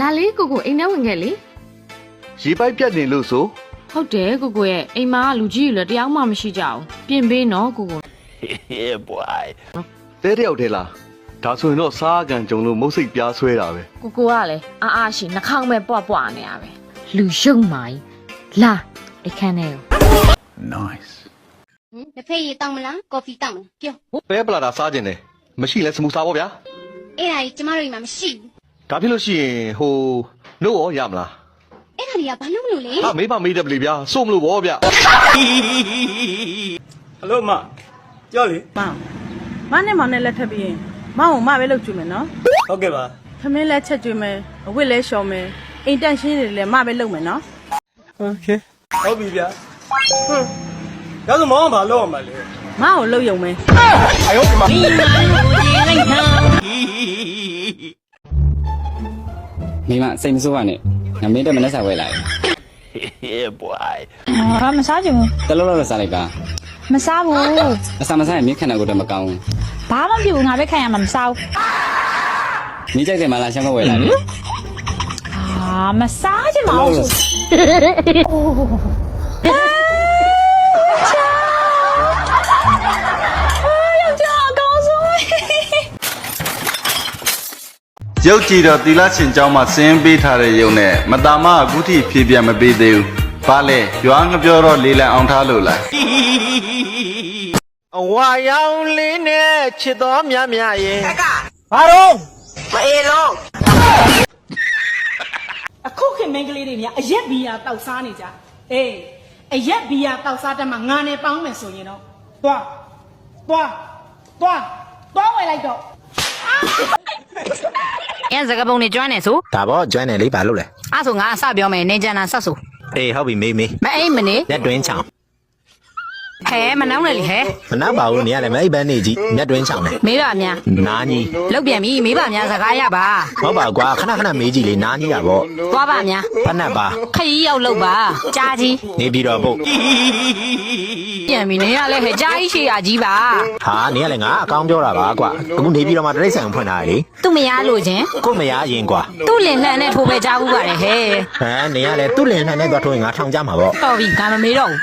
လာလေကိုကိုအိမ်ထဲဝင်ခဲ့လေရေပိုက်ပြတ်နေလို့ဆိုဟုတ်တယ်ကိုကိုရဲ့အိမ်မှာလူကြီးတွေလည်းတရားမှမရှိကြဘူးပြင်ပေးနော်ကိုကို Yeah, boy. တဲတယောက်တည်းလားဒါဆိုရင်တော့စားကန်ကြုံလို့မုတ်စိတ်ပြားဆွဲတာပဲကိုကိုကလည်းအားအားရှိနှာခေါင်းပဲပွားပွားနေရပဲလူရုံမာကြီးလာအခန်းထဲကို nice ဟင်တစ်ဖက်ရည်တောင်းမလားကော်ဖီတောင်းမလားပြောဘဲပလာတာစားခြင်းတယ်မရှိလဲစမူစာပေါ့ဗျာအဲ့ဒါကြီးကျမတို့အိမ်မှာမရှိဘူး ဒါဖြစ်လို့ရှိရင်ဟိုနို့ရောရမလား အဲ့ဒါတွေကဘာလို့မလို့လဲ ဟာမေးပါမေးတယ်ဗလေဗျာစိုးမလို့ဗောဗျာ ဟယ်လိုမကြောက်လေ မောင်မနဲ့မောင်နဲ့လက်ထပ်ပြီးရင်မောင်ကိုမပဲလုပ်ကြည့်မယ်နော် ဟုတ်ကဲ့ပါ ခမင်းလက်ချက်ကျွေးမယ်အဝတ်လဲလျှော်မယ်အိမ်တန့်ရှင်းတွေလည်းမပဲလုပ်မယ်နော် โอเคဟုတ်ပြီဗျာဟွန်းဒါဆိုမောင်ကဘာလုပ်အောင်မလဲ မောင်ကိုလုပ်ယုံမယ် မိ မစိတ်မဆိုးပါနဲ့ငါမင်းတက်မနဲ့စားဝဲလာတယ် Yeah, boy. ဟာမစားချင်ဘူးတလုံးလုံးစားလိုက်ပါမစားဘူးအစာမစားရင်မင်းခန္ဓာကိုယ်တော့မကောင်းဘူးဘာမှမဖြစ်ဘူးငါပဲခံရမှာမစားဘူးမင်းကြိုက်တယ်မလားရှမ်းကဝဲလာတယ်ဟာမစားချင်ပါဘူး ရုပ်ကြည်တော့သီလရှင်ကျောင်းမှာဆင်းပေးထားတဲ့ရုပ်နဲ့မတာမအခုထိဖြည့်ပြတ်မပေးသေးဘူး။ဘာလဲရွာငပြောတော့လေလံအောင်ထားလို့လား။အဝါရောင်လေးနဲ့ချစ်တော်မြမြရဲ့။ကဘာတော့မအေလုံးအခုခင်မင်းကလေးတွေများအရက်ဘီယာတောက်စားနေကြ။အေးအရက်ဘီယာတောက်စားတက်မှငါနဲ့ပေါင်းမယ်ဆိုရင်တော့သွားသွားသွားသွားဝယ်လိုက်တော့ အဲစကပုံနေကျွမ်းနေဆိုဒါပေါ့ကျွမ်းတယ်လေးဘာလို့လဲအဲ့ဆိုငါအစပြောမယ်နေကြနာဆက်ဆိုအေးဟုတ်ပြီမေးမေးမအိမ်မနေလက်တွင်းချောင်းဟဲမနှောင်းနဲ့လေဟဲမနှက်ပါဘူးနေရလဲမအိပ်ပန်းနေကြီးလက်တွင်းချောင်းတယ်မေးပါများနားကြီးလုတ်ပြန်ပြီမေးပါများစကားရပါဟုတ်ပါကွာခဏခဏမေးကြည့်လေနားကြီးတာပေါ့သွားပါများဖက်နှက်ပါခရီးရောက်လုတ်ပါကြားကြီးနေပြီးတော့ဖို့ ပြန်ပြီနေရလဲဟဲကြားကြီးရှေ့ရကြီးပါဟာနေရလဲငါအကောင်းပြောတာပါကွာအခုနေပြီးတော့မှတရိတ်ဆိုင်ဖွင့်ထားတယ်လေသူ့မရလို့ချင်းကို့မရရင်ကွာသူ့လင်လှန်နဲ့ထိုးပဲကြားဘူးပါတယ်ဟဲဟမ်နေရလဲသူ့လင်နှံနဲ့သွားထိုးရင်ငါထောင်ကြမှာပေါ့တော်ပြီငါမမေးတော့ဘူး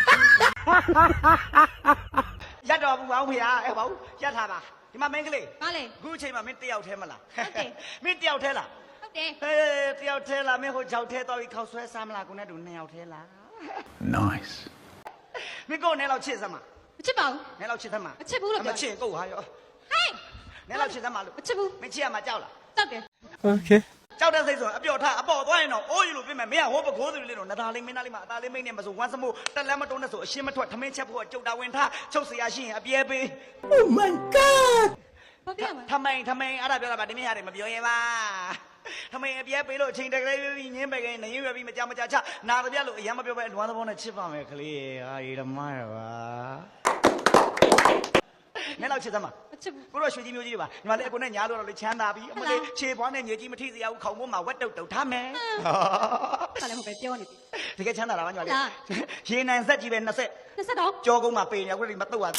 ရက်တော်ဘူးပါဦးဖေဟာအဲ့ပါဦးရက်ထားပါဒီမှာမင်းကလေးဘာလဲအခုအချိန်မှာမင်းတယောက်တည်းမလားဟုတ်တယ်မင်းတယောက်တည်းလားဟုတ်တယ်ဟေးတယောက်တည်းလားမင်းဟိုကြောက်ထဲသွားပြီးခောက်ဆွဲစားမလားကိုနဲ့တူနှစ်ယောက်တည်းလား nice မင်းကိုယ်နဲ့လောက်ချစ်စမ်းမ မချစ်ပါဘူး နဲ့လောက်ချစ်စမ်းမ မချစ်ဘူးလို့ မ ပြော ချစ်ကိုယ်ဟာရော ဟေး နဲ့လောက်ချစ်စမ်းမလို့ မချစ်ဘူး မင်းချစ်ရမှာကြောက်လား တောက်တယ် ကြောက်တဲ့စိတ်ဆိုရင်အပျော်ထားအပေါ်သွားရင်တော့အိုးယူလို့ပြင်မယ်မင်းကဟိုးပခိုးသူလေးတော့နသားလေးမင်းသားလေးမှာအသားလေးမိတ်နဲ့မဆိုဝမ်းစမို့တက်လက်မတုံးနဲ့ဆိုအရှင်းမထွက်ထမင်းချက်ဖို့ကြုတ်တာဝင်ထားချုပ်เสียရှိရင်အပြဲပေး ဘာပြရမလဲ ထမိန်ထမိန်အဲ့ဒါပြောတာပါတင်းမရတယ်မပြောရဲပါ ထမိန်အပြဲပေးလို့အချိန်တကယ်ပြီးညင်းပဲကင်းနေရွယ်ပြီးမကြမကြချနာတပြလို့အရင်မပြောပဲအလွမ်းသဘောနဲ့ချစ်ပါမယ်ကလေးဟာရေဓမ္မရပါနဲ့လောက်ချစ်သမ်းပါမချစ်ဘူးကိုတော့ရွှေကြီးမျိုးကြီးတွေပါညီမလေးအကိုနဲ့ညာလို့တော့လေချမ်းသာပြီအမလေးခြေပွားနဲ့ညေကြီးမထိစေရဘူးခေါင်းမိုးမှာဝက်တုတ်တုတ်ထားမယ်ခါလည်းမပဲပြောနေပြီတကယ်ချမ်းသာတာပါညီမလေးလားရေနံဆက်ကြီးပဲ20နှစ်ဆက်တော့ကြောကုန်းမှာပေနေအခုဒီမတုတ်ပါ